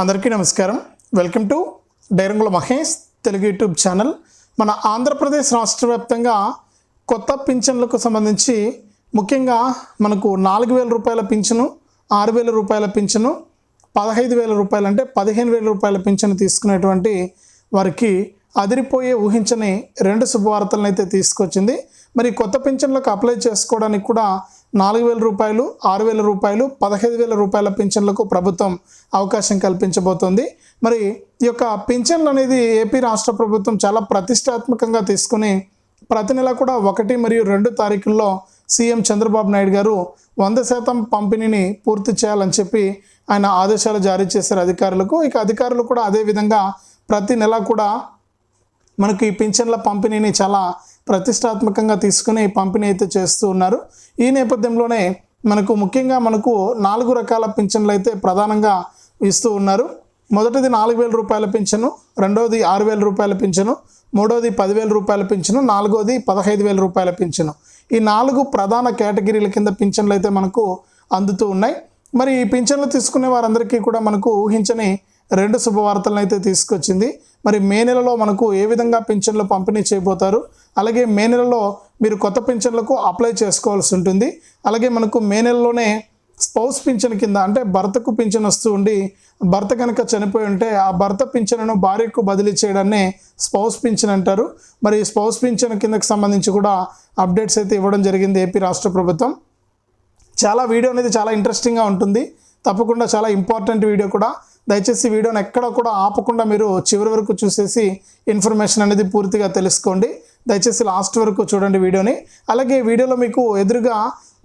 అందరికీ నమస్కారం. Welcome to డైరంగుల మహేష్ తెలుగు యూట్యూబ్ ఛానల్. మన ఆంధ్రప్రదేశ్ రాష్ట్ర వ్యాప్తంగా కొత్త పింఛన్లకు సంబంధించి ముఖ్యంగా మనకు నాలుగు వేల రూపాయల పింఛను ఆరు వేల రూపాయల పింఛను పదహైదు వేల రూపాయలు అంటే పదిహేను వేల రూపాయల పింఛను తీసుకునేటువంటి వారికి అదిరిపోయే ఊహించని రెండు శుభవార్తలను అయితే తీసుకొచ్చింది. మరి కొత్త పింఛన్లకు అప్లై చేసుకోవడానికి కూడా నాలుగు వేల రూపాయలు ఆరు వేల రూపాయలు పదహైదు వేల రూపాయల పింఛన్లకు ప్రభుత్వం అవకాశం కల్పించబోతోంది. మరి ఈ యొక్క పింఛన్లు అనేది ఏపీ రాష్ట్ర ప్రభుత్వం చాలా ప్రతిష్టాత్మకంగా తీసుకుని ప్రతి నెల కూడా ఒకటి మరియు రెండు తారీఖుల్లో సీఎం చంద్రబాబు నాయుడు గారు వంద శాతం పంపిణీని పూర్తి చేయాలని చెప్పి ఆయన ఆదేశాలు జారీ చేశారు అధికారులకు. ఇక అధికారులు కూడా అదేవిధంగా ప్రతి నెల కూడా మనకు ఈ పింఛన్ల పంపిణీని చాలా ప్రతిష్టాత్మకంగా తీసుకుని పంపిణీ అయితే చేస్తూ ఉన్నారు. ఈ నేపథ్యంలోనే మనకు ముఖ్యంగా మనకు నాలుగు రకాల పింఛన్లు అయితే ప్రధానంగా ఇస్తూ ఉన్నారు. మొదటిది నాలుగు వేల రూపాయల పింఛను రెండవది ఆరు వేల రూపాయల పింఛను మూడవది పదివేల రూపాయల పింఛను నాలుగోది పదహైదు వేల రూపాయల పింఛను. ఈ నాలుగు ప్రధాన కేటగిరీల కింద పింఛన్లు అయితే మనకు అందుతూ ఉన్నాయి. మరి ఈ పింఛన్లు తీసుకునే వారందరికీ కూడా మనకు ఊహించని రెండు శుభవార్తలను అయితే తీసుకొచ్చింది. మరి మే నెలలో మనకు ఏ విధంగా పింఛన్లు పంపిణీ చేయబోతారు? అలాగే మే నెలలో మీరు కొత్త పింఛన్లకు అప్లై చేసుకోవాల్సి ఉంటుంది. అలాగే మనకు మే నెలలోనే స్పౌస్ పింఛన్ కింద అంటే భర్తకు పింఛన్ వస్తూ ఉండి భర్త కనుక చనిపోయి ఉంటే ఆ భర్త పింఛన్ను భార్యకు బదిలీ చేయడాన్ని స్పౌస్ పింఛన్ అంటారు. మరి స్పౌస్ పింఛన్ కిందకి సంబంధించి కూడా అప్డేట్స్ అయితే ఇవ్వడం జరిగింది ఏపీ రాష్ట్ర ప్రభుత్వం. చాలా వీడియో అనేది చాలా ఇంట్రెస్టింగ్గా ఉంటుంది. తప్పకుండా చాలా ఇంపార్టెంట్ వీడియో కూడా. దయచేసి వీడియోని ఎక్కడ కూడా ఆపకుండా మీరు చివరి వరకు చూసేసి ఇన్ఫర్మేషన్ అనేది పూర్తిగా తెలుసుకోండి. దయచేసి లాస్ట్ వరకు చూడండి వీడియోని. అలాగే వీడియోలో మీకు ఎదురుగా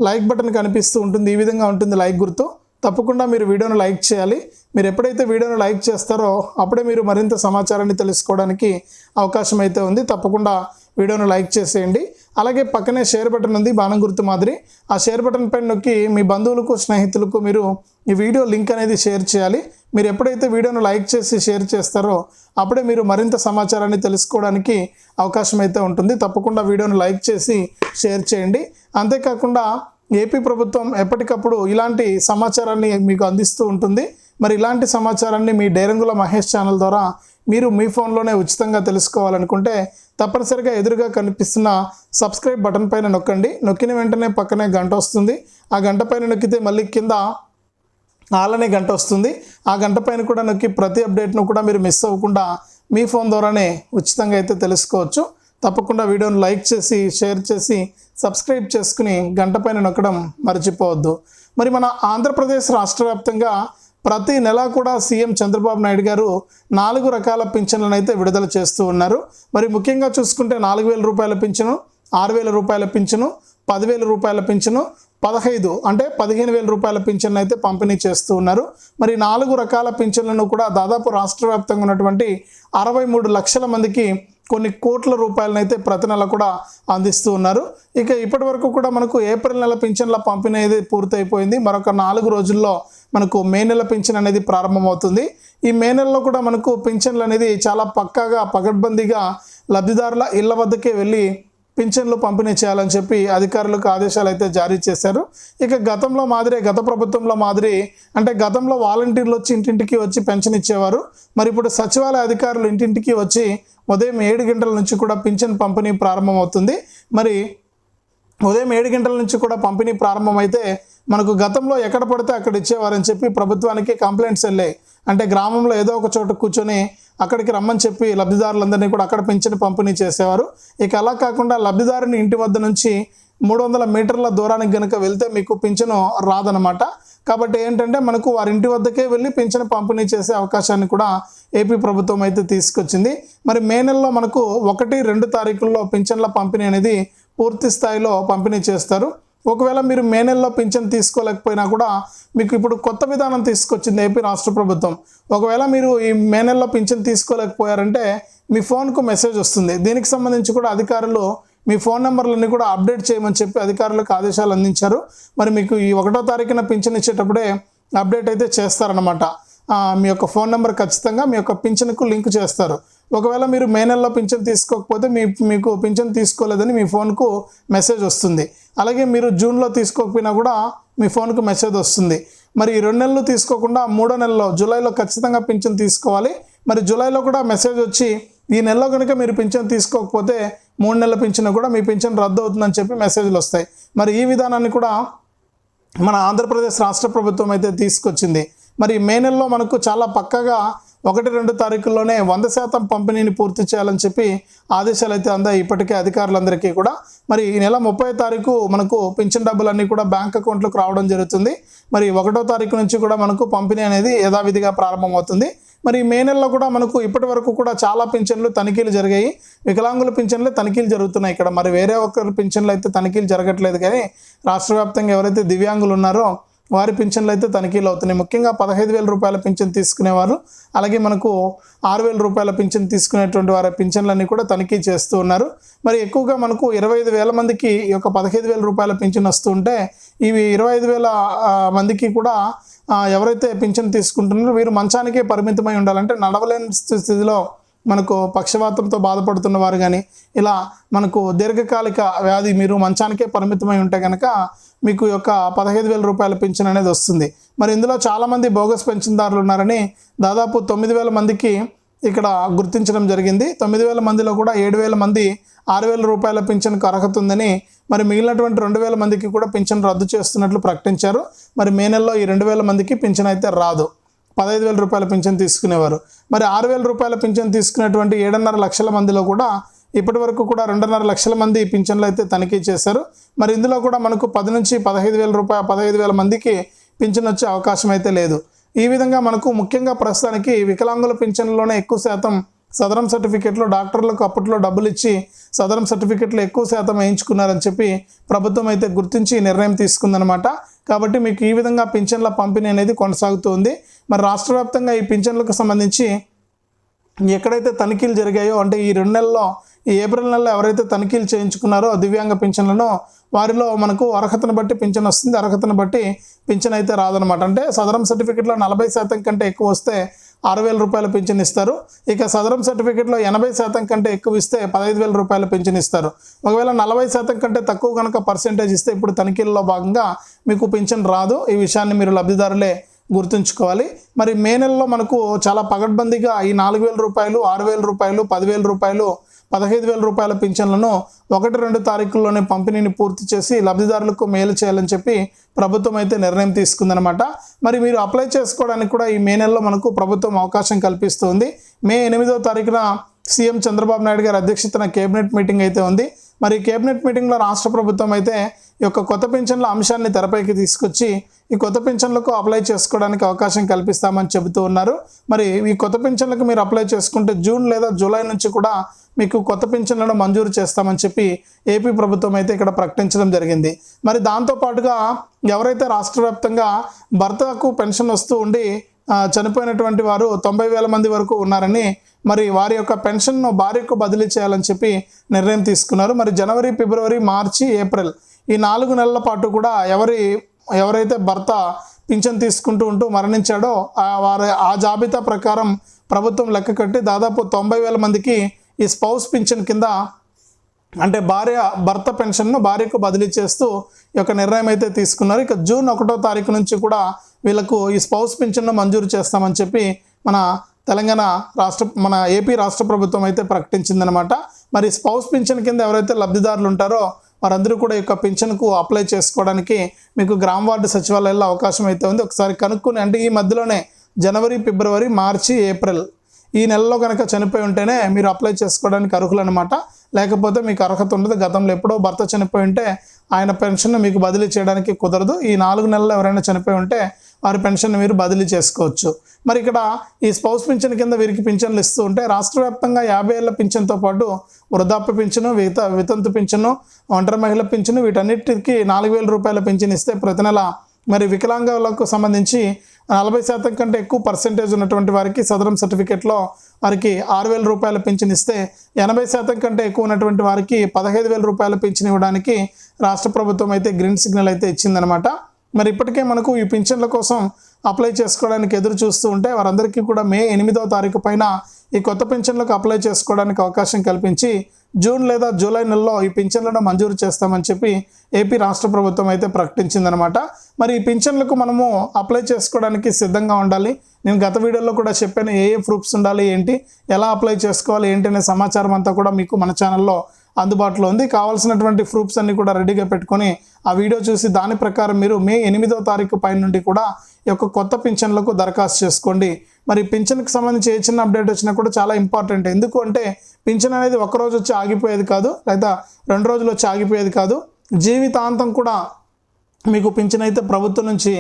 లైక్ బటన్ కనిపిస్తూ ఉంటుంది. ఈ విధంగా ఉంటుంది లైక్ గుర్తు. తప్పకుండా మీరు వీడియోను లైక్ చేయాలి. మీరు ఎప్పుడైతే వీడియోను లైక్ చేస్తారో అప్పుడే మీరు మరింత సమాచారాన్ని తెలుసుకోవడానికి అవకాశం అయితే ఉంది. తప్పకుండా వీడియోను లైక్ చేసేయండి. అలాగే పక్కనే షేర్ బటన్ ఉంది బాణం గుర్తు మాదిరి. ఆ షేర్ బటన్ పైన నొక్కి మీ బంధువులకు స్నేహితులకు మీరు ఈ వీడియో లింక్ అనేది షేర్ చేయాలి. మీరు ఎప్పుడైతే వీడియోను లైక్ చేసి షేర్ చేస్తారో అప్పుడే మీరు మరింత సమాచారాన్ని తెలుసుకోవడానికి అవకాశం అయితే ఉంటుంది. తప్పకుండా వీడియోను లైక్ చేసి షేర్ చేయండి. అంతేకాకుండా ఏపీ ప్రభుత్వం ఎప్పటికప్పుడు ఇలాంటి సమాచారాన్ని మీకు అందిస్తూ ఉంటుంది. మరి ఇలాంటి సమాచారాన్ని మీ డేరంగుల మహేష్ ఛానల్ ద్వారా మీరు మీ ఫోన్లోనే ఉచితంగా తెలుసుకోవాలనుకుంటే తప్పనిసరిగా ఎదురుగా కనిపిస్తున్న సబ్స్క్రైబ్ బటన్ పైన నొక్కండి. నొక్కిన వెంటనే పక్కనే గంట వస్తుంది. ఆ గంట పైన నొక్కితే మళ్ళీ కింద నాలనే గంట వస్తుంది. ఆ గంట పైన కూడా నొక్కి ప్రతి అప్డేట్ను కూడా మీరు మిస్ అవ్వకుండా మీ ఫోన్ ద్వారానే ఉచితంగా అయితే తెలుసుకోవచ్చు. తప్పకుండా వీడియోని లైక్ చేసి షేర్ చేసి సబ్స్క్రైబ్ చేసుకుని గంట పైన నొక్కడం మర్చిపోవద్దు. మరి మన ఆంధ్రప్రదేశ్ రాష్ట్ర వ్యాప్తంగా ప్రతి నెల కూడా సీఎం చంద్రబాబు నాయుడు గారు నాలుగు రకాల పింఛన్లను అయితే విడుదల చేస్తూ ఉన్నారు. మరి ముఖ్యంగా చూసుకుంటే నాలుగు వేల రూపాయల పింఛను ఆరు వేల రూపాయల పింఛను పదివేల రూపాయల పింఛను పదహైదు అంటే పదిహేను వేల రూపాయల పింఛన్లు అయితే పంపిణీ చేస్తూ ఉన్నారు. మరి నాలుగు రకాల పింఛన్లను కూడా దాదాపు రాష్ట్ర వ్యాప్తంగా ఉన్నటువంటి అరవై మూడు లక్షల మందికి కొన్ని కోట్ల రూపాయలనైతే ప్రతి నెల కూడా అందిస్తూ ఉన్నారు. ఇక ఇప్పటి వరకు కూడా మనకు ఏప్రిల్ నెల పింఛన్ల పంపిణీ అనేది పూర్తయిపోయింది. మరొక నాలుగు రోజుల్లో మనకు మే నెల పింఛన్ అనేది ప్రారంభమవుతుంది. ఈ మే నెలలో కూడా మనకు పింఛన్లు అనేది చాలా పక్కాగా పకడ్బందీగా లబ్ధిదారుల ఇళ్ళ వద్దకే వెళ్ళి పింఛన్లు పంపిణీ చేయాలని చెప్పి అధికారులకు ఆదేశాలు అయితే జారీ చేశారు. ఇక గతంలో మాదిరే గత ప్రభుత్వంలో మాదిరి అంటే గతంలో వాలంటీర్లు వచ్చి ఇంటింటికి వచ్చి పెన్షన్ ఇచ్చేవారు. మరి ఇప్పుడు సచివాలయ అధికారులు ఇంటింటికి వచ్చి ఉదయం ఏడు గంటల నుంచి కూడా పింఛన్ పంపిణీ ప్రారంభమవుతుంది. మరి ఉదయం ఏడు గంటల నుంచి కూడా పంపిణీ ప్రారంభమైతే మనకు గతంలో ఎక్కడ పడితే అక్కడ ఇచ్చేవారని చెప్పి ప్రభుత్వానికి కంప్లైంట్స్ వెళ్ళాయి. అంటే గ్రామంలో ఏదో ఒక చోట కూర్చొని అక్కడికి రమ్మని చెప్పి లబ్ధిదారులందరినీ కూడా అక్కడ పింఛను పంపిణీ చేసేవారు. ఇక అలా కాకుండా లబ్ధిదారుని ఇంటి వద్ద నుంచి మూడు వందల మీటర్ల దూరానికి కనుక వెళ్తే మీకు పింఛను రాదనమాట కాబట్టి ఏంటంటే మనకు వారి ఇంటి వద్దకే వెళ్ళి పింఛను పంపిణీ చేసే అవకాశాన్ని కూడా ఏపీ ప్రభుత్వం అయితే తీసుకొచ్చింది. మరి మే నెలలో మనకు ఒకటి రెండు తారీఖుల్లో పింఛన్ల పంపిణీ అనేది పూర్తి స్థాయిలో పంపిణీ చేస్తారు. ఒకవేళ మీరు మే నెలలో పింఛన్ తీసుకోలేకపోయినా కూడా మీకు ఇప్పుడు కొత్త విధానం తీసుకొచ్చింది ఏపీ రాష్ట్ర ప్రభుత్వం. ఒకవేళ మీరు ఈ మే నెలలో పింఛన్ తీసుకోలేకపోయారంటే మీ ఫోన్కు మెసేజ్ వస్తుంది. దీనికి సంబంధించి కూడా అధికారులు మీ ఫోన్ నెంబర్లన్నీ కూడా అప్డేట్ చేయమని చెప్పి అధికారులకు ఆదేశాలు అందించారు. మరి మీకు ఈ ఒకటో తారీఖున పింఛన్ ఇచ్చేటప్పుడే అప్డేట్ అయితే చేస్తారనమాట మీ యొక్క ఫోన్ నెంబర్ ఖచ్చితంగా మీ యొక్క పింఛన్కు లింక్ చేస్తారు. ఒకవేళ మీరు మే నెలలో పింఛన్ తీసుకోకపోతే మీ మీకు పింఛన్ తీసుకోలేదని మీ ఫోన్కు మెసేజ్ వస్తుంది. అలాగే మీరు జూన్లో తీసుకోకపోయినా కూడా మీ ఫోన్కు మెసేజ్ వస్తుంది. మరి ఈ రెండు నెలలు తీసుకోకుండా మూడో నెలలో జూలైలో ఖచ్చితంగా పింఛన్ తీసుకోవాలి. మరి జూలైలో కూడా మెసేజ్ వచ్చి ఈ నెలలో కనుక మీరు పింఛన్ తీసుకోకపోతే మూడు నెలల పింఛన్ కూడా మీ పింఛన్ రద్దు అవుతుందని చెప్పి మెసేజ్లు వస్తాయి. మరి ఈ విధానాన్ని కూడా మన ఆంధ్రప్రదేశ్ రాష్ట్ర ప్రభుత్వం అయితే తీసుకొచ్చింది. మరి మే నెలలో మనకు చాలా పక్కగా ఒకటి రెండు తారీఖుల్లోనే వంద శాతం పంపిణీని పూర్తి చేయాలని చెప్పి ఆదేశాలు అయితే అందాయి. ఇప్పటికే అధికారులందరికీ కూడా. మరి ఈ నెల ముప్పై తారీఖు మనకు పింఛన్ డబ్బులన్నీ కూడా బ్యాంక్ అకౌంట్లకు రావడం జరుగుతుంది. మరి ఒకటో తారీఖు నుంచి కూడా మనకు పంపిణీ అనేది యథావిధిగా ప్రారంభమవుతుంది. మరి మే నెలలో కూడా మనకు ఇప్పటి వరకు కూడా చాలా పింఛన్లు తనిఖీలు జరిగాయి. వికలాంగుల పింఛన్లు తనిఖీలు జరుగుతున్నాయి ఇక్కడ. మరి వేరే ఒకరి పింఛన్లు అయితే తనిఖీలు జరగట్లేదు కానీ రాష్ట్ర వ్యాప్తంగా ఎవరైతే దివ్యాంగులు ఉన్నారో వారి పింఛన్లు అయితే తనిఖీలు అవుతున్నాయి. ముఖ్యంగా పదహైదు వేల రూపాయల పింఛన్ తీసుకునేవారు. అలాగే మనకు ఆరు వేల రూపాయల పింఛన్ తీసుకునేటువంటి వారి పింఛన్లన్నీ కూడా తనిఖీ చేస్తూ ఉన్నారు. మరి ఎక్కువగా మనకు ఇరవై ఐదు వేల మందికి ఈ యొక్క పదహైదు వేల రూపాయల పింఛన్ వస్తుంటే ఉంటే ఇవి ఇరవై ఐదు వేల మందికి కూడా ఎవరైతే పింఛన్ తీసుకుంటున్నారో వీరు మంచానికే పరిమితమై ఉండాలంటే నడవలేని స్థితిలో మనకు పక్షవాతంతో బాధపడుతున్న వారు కానీ ఇలా మనకు దీర్ఘకాలిక వ్యాధి మీరు మంచానికే పరిమితమై ఉంటే కనుక మీకు యొక్క పదహైదు వేల రూపాయల పింఛన్ అనేది వస్తుంది. మరి ఇందులో చాలామంది బోగస్ పెన్షన్దారులు ఉన్నారని దాదాపు తొమ్మిది వేల మందికి ఇక్కడ గుర్తించడం జరిగింది. తొమ్మిది వేల మందిలో కూడా ఏడు వేల మంది ఆరు వేల రూపాయల పింఛన్కు అర్హత ఉందని మరి మిగిలినటువంటి రెండు వేల మందికి కూడా పింఛన్ రద్దు చేస్తున్నట్లు ప్రకటించారు. మరి మే నెలలో ఈ రెండు వేల మందికి పింఛన్ అయితే రాదు. పదహైదు వేల రూపాయల పింఛన్ తీసుకునేవారు. మరి ఆరు వేల రూపాయల పింఛన్ తీసుకునేటువంటి ఏడున్నర లక్షల మందిలో కూడా ఇప్పటి వరకు కూడా రెండున్నర లక్షల మంది పింఛన్లు అయితే తనిఖీ చేశారు. మరి ఇందులో కూడా మనకు పది నుంచి పదహైదు వేల రూపాయలు పదహైదు వేల మందికి పింఛన్ వచ్చే అవకాశం అయితే లేదు. ఈ విధంగా మనకు ముఖ్యంగా ప్రస్తుతానికి వికలాంగుల పింఛన్లోనే ఎక్కువ శాతం సదరం సర్టిఫికెట్లు డాక్టర్లకు అప్పట్లో డబ్బులు ఇచ్చి సదరం సర్టిఫికెట్లు ఎక్కువ శాతం వేయించుకున్నారని చెప్పి ప్రభుత్వం అయితే గుర్తించి నిర్ణయం తీసుకుందనమాట కాబట్టి మీకు ఈ విధంగా పింఛన్ల పంపిణీ అనేది కొనసాగుతుంది. మరి రాష్ట్ర వ్యాప్తంగా ఈ పింఛన్లకు సంబంధించి ఎక్కడైతే తనిఖీలు జరిగాయో అంటే ఈ రెండు నెలల్లో ఈ ఏప్రిల్ నెలలో ఎవరైతే తనిఖీలు చేయించుకున్నారో దివ్యాంగ పింఛన్లను వారిలో మనకు అర్హతను బట్టి పింఛన్ వస్తుంది. అర్హతను బట్టి పింఛన్ అయితే రాదనమాట అంటే సదరం సర్టిఫికెట్లో నలభై శాతం కంటే ఎక్కువ వస్తే ఆరు వేల రూపాయల పింఛన్ ఇస్తారు. ఇక సదరం సర్టిఫికెట్లో ఎనభై శాతం కంటే ఎక్కువ ఇస్తే పదహైదు వేల రూపాయల పింఛన్ ఇస్తారు. ఒకవేళ నలభై శాతం కంటే తక్కువ కనుక పర్సెంటేజ్ ఇస్తే ఇప్పుడు తనిఖీల్లో భాగంగా మీకు పింఛన్ రాదు. ఈ విషయాన్ని మీరు లబ్ధిదారులే గుర్తుంచుకోవాలి. మరి మే నెలలో మనకు చాలా పగడ్బందీగా ఈ నాలుగు వేల రూపాయలు ఆరు వేల రూపాయలు పదివేల రూపాయలు పదహైదు వేల రూపాయల పింఛన్లను ఒకటి రెండు తారీఖుల్లోనే పంపిణీని పూర్తి చేసి లబ్ధిదారులకు మేలు చేయాలని చెప్పి ప్రభుత్వం అయితే నిర్ణయం తీసుకుందనమాట మరి మీరు అప్లై చేసుకోవడానికి కూడా ఈ మే నెలలో మనకు ప్రభుత్వం అవకాశం కల్పిస్తుంది. మే ఎనిమిదో తారీఖున సీఎం చంద్రబాబు నాయుడు గారి అధ్యక్షతన కేబినెట్ మీటింగ్ అయితే ఉంది. మరి కేబినెట్ మీటింగ్లో రాష్ట్ర ప్రభుత్వం అయితే ఈ యొక్క కొత్త పింఛన్ల అంశాన్ని తెరపైకి తీసుకొచ్చి ఈ కొత్త పింఛన్లకు అప్లై చేసుకోవడానికి అవకాశం కల్పిస్తామని చెబుతూ ఉన్నారు. మరి ఈ కొత్త పింఛన్లకు మీరు అప్లై చేసుకుంటే జూన్ లేదా జూలై నుంచి కూడా మీకు కొత్త పింఛన్లను మంజూరు చేస్తామని చెప్పి ఏపీ ప్రభుత్వం అయితే ఇక్కడ ప్రకటించడం జరిగింది. మరి దాంతోపాటుగా ఎవరైతే రాష్ట్ర వ్యాప్తంగా భర్తకు పెన్షన్ వస్తూ ఉండి చనిపోయినటువంటి వారు తొంభై వేల మంది వరకు ఉన్నారని మరి వారి యొక్క పెన్షన్ను భార్యకు బదిలీ చేయాలని చెప్పి నిర్ణయం తీసుకున్నారు. మరి జనవరి ఫిబ్రవరి మార్చి ఏప్రిల్ ఈ నాలుగు నెలల పాటు కూడా ఎవరి ఎవరైతే భర్త పింఛన్ తీసుకుంటూ ఉంటూ మరణించాడో వారి ఆ జాబితా ప్రకారం ప్రభుత్వం లెక్క కట్టి దాదాపు తొంభై వేల మందికి ఈ స్పౌస్ పింఛన్ కింద అంటే భార్య భర్త పెన్షన్ను భార్యకు బదిలీ చేస్తూ ఈ యొక్క నిర్ణయం అయితే తీసుకున్నారు. ఇక జూన్ ఒకటో తారీఖు నుంచి కూడా వీళ్ళకు ఈ స్పౌస్ పింఛన్ను మంజూరు చేస్తామని చెప్పి మన తెలంగాణ రాష్ట్ర మన ఏపీ రాష్ట్ర ప్రభుత్వం అయితే ప్రకటించిందనమాట మరి స్పౌస్ పింఛన్ కింద ఎవరైతే లబ్ధిదారులు ఉంటారో వారందరూ కూడా ఈ యొక్క పింఛన్కు అప్లై చేసుకోవడానికి మీకు గ్రామ వార్డు సచివాలయాల్లో అవకాశం అయితే ఉంది. ఒకసారి కనుక్కుని అంటే ఈ మధ్యలోనే జనవరి ఫిబ్రవరి మార్చి ఏప్రిల్ ఈ నెలలో కనుక చనిపోయి ఉంటేనే మీరు అప్లై చేసుకోవడానికి అర్హులు అనమాట లేకపోతే మీకు అర్హత ఉండదు. గతంలో ఎప్పుడో భర్త చనిపోయి ఉంటే ఆయన పెన్షన్ మీకు బదిలీ చేయడానికి కుదరదు. ఈ నాలుగు నెలలు ఎవరైనా చనిపోయి ఉంటే వారి పెన్షన్ మీరు బదిలీ చేసుకోవచ్చు. మరి ఇక్కడ ఈ స్పౌస్ పింఛన్ కింద వీరికి పింఛన్లు ఇస్తూ ఉంటే రాష్ట్ర వ్యాప్తంగా యాభై ఏళ్ళ పింఛన్తో పాటు వృద్ధాప్య పింఛను విత వితంతు పింఛను ఒంటరి మహిళ పింఛను వీటన్నిటికీ నాలుగు వేల రూపాయల పింఛన్ ఇస్తే ప్రతి నెల మరి వికలాంగులకు సంబంధించి నలభై శాతం కంటే ఎక్కువ పర్సెంటేజ్ ఉన్నటువంటి వారికి సదరం సర్టిఫికేట్లో వారికి ఆరు వేల రూపాయల పింఛన్ ఇస్తే ఎనభై శాతం కంటే ఎక్కువ ఉన్నటువంటి వారికి పదహైదు వేల రూపాయల పింఛన్ ఇవ్వడానికి రాష్ట్ర ప్రభుత్వం అయితే గ్రీన్ సిగ్నల్ అయితే ఇచ్చిందనమాట మరి ఇప్పటికే మనకు ఈ పింఛన్ల కోసం అప్లై చేసుకోవడానికి ఎదురు చూస్తూ ఉంటే వారందరికీ కూడా మే ఎనిమిదవ తారీఖు పైన ఈ కొత్త పింఛన్లకు అప్లై చేసుకోవడానికి అవకాశం కల్పించి జూన్ లేదా జూలై నెలలో ఈ పింఛన్లను మంజూరు చేస్తామని చెప్పి ఏపీ రాష్ట్ర ప్రభుత్వం అయితే ప్రకటించిందనమాట. మరి ఈ పింఛన్లకు మనము అప్లై చేసుకోవడానికి సిద్ధంగా ఉండాలి. నేను గత వీడియోలో కూడా చెప్పాను ఏ ఏ ప్రూఫ్స్ ఉండాలి ఏంటి ఎలా అప్లై చేసుకోవాలి ఏంటి అనే సమాచారం అంతా కూడా మీకు మన ఛానల్లో అందుబాటులో ఉంది. కావాల్సినటువంటి ప్రూఫ్స్ అన్ని కూడా రెడీగా పెట్టుకొని ఆ వీడియో చూసి దాని ప్రకారం మీరు మే ఎనిమిదో తారీఖు పైన నుండి కూడా ఈ యొక్క కొత్త పింఛన్లకు దరఖాస్తు చేసుకోండి. మరి పింఛన్కి సంబంధించి ఏ చిన్న అప్డేట్ వచ్చినా కూడా చాలా ఇంపార్టెంట్. ఎందుకు అంటే పింఛన్ అనేది ఒక రోజు వచ్చి ఆగిపోయేది కాదు లేదా రెండు రోజులు వచ్చి ఆగిపోయేది కాదు. జీవితాంతం కూడా మీకు పింఛన్ అయితే ప్రభుత్వం నుంచి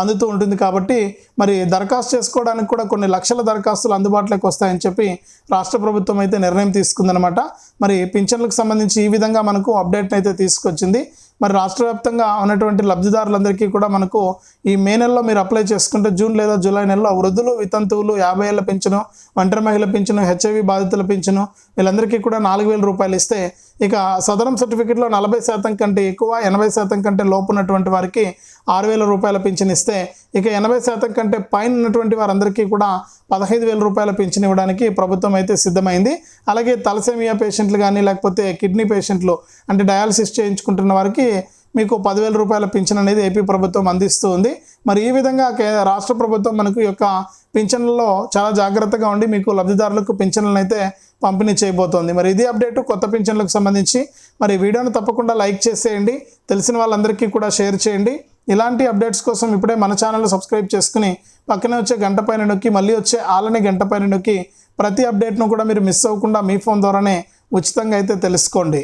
అందుతూ ఉంటుంది కాబట్టి మరి దరఖాస్తు చేసుకోవడానికి కూడా కొన్ని లక్షల దరఖాస్తులు అందుబాటులోకి వస్తాయని చెప్పి రాష్ట్ర ప్రభుత్వం అయితే నిర్ణయం తీసుకుందనమాట మరి పింఛన్లకు సంబంధించి ఈ విధంగా మనకు అప్డేట్ అయితే తీసుకొచ్చింది. మరి రాష్ట్ర వ్యాప్తంగా ఉన్నటువంటి లబ్ధిదారులందరికీ కూడా మనకు ఈ మే నెలలో మీరు అప్లై చేసుకుంటే జూన్ లేదా జూలై నెలలో వృద్ధులు వితంతువులు యాభై ఏళ్ళ పింఛను ఒంటరి మహిళ పింఛను హెచ్ఐవి బాధితుల పింఛను వీళ్ళందరికీ కూడా నాలుగు వేల రూపాయలు ఇస్తే ఇక సదరం సర్టిఫికెట్లో నలభై శాతం కంటే ఎక్కువ ఎనభై శాతం కంటే లోపు ఉన్నటువంటి వారికి ఆరు వేల రూపాయల పింఛన్ ఇస్తే ఇక ఎనభై శాతం కంటే పైన ఉన్నటువంటి వారందరికీ కూడా పదహైదు వేల రూపాయల పింఛన్ ఇవ్వడానికి ప్రభుత్వం అయితే సిద్ధమైంది. అలాగే తలసేమియా పేషెంట్లు కానీ లేకపోతే కిడ్నీ పేషెంట్లు అంటే డయాలసిస్ చేయించుకుంటున్న వారికి మీకు పదివేల రూపాయల పింఛన్ అనేది ఏపీ ప్రభుత్వం అందిస్తూ ఉంది. మరి ఈ విధంగా కే- రాష్ట్ర ప్రభుత్వం మనకు యొక్క పింఛన్లలో చాలా జాగ్రత్తగా ఉండి మీకు లబ్ధిదారులకు పింఛన్లను అయితే పంపిణీ చేయబోతోంది. మరి ఇది అప్డేట్ కొత్త పింఛన్లకు సంబంధించి మరి వీడియోను తప్పకుండా లైక్ చేసేయండి. తెలిసిన వాళ్ళందరికీ కూడా షేర్ చేయండి. ఇలాంటి అప్డేట్స్ కోసం ఇప్పుడే మన ఛానల్ సబ్స్క్రైబ్ చేసుకుని పక్కనే వచ్చే గంట పైన నొక్కి మళ్ళీ వచ్చే ఆలనే గంట పైన నొక్కి ప్రతి అప్డేట్ను కూడా మీరు మిస్ అవ్వకుండా మీ ఫోన్ ద్వారానే ఉచితంగా అయితే తెలుసుకోండి.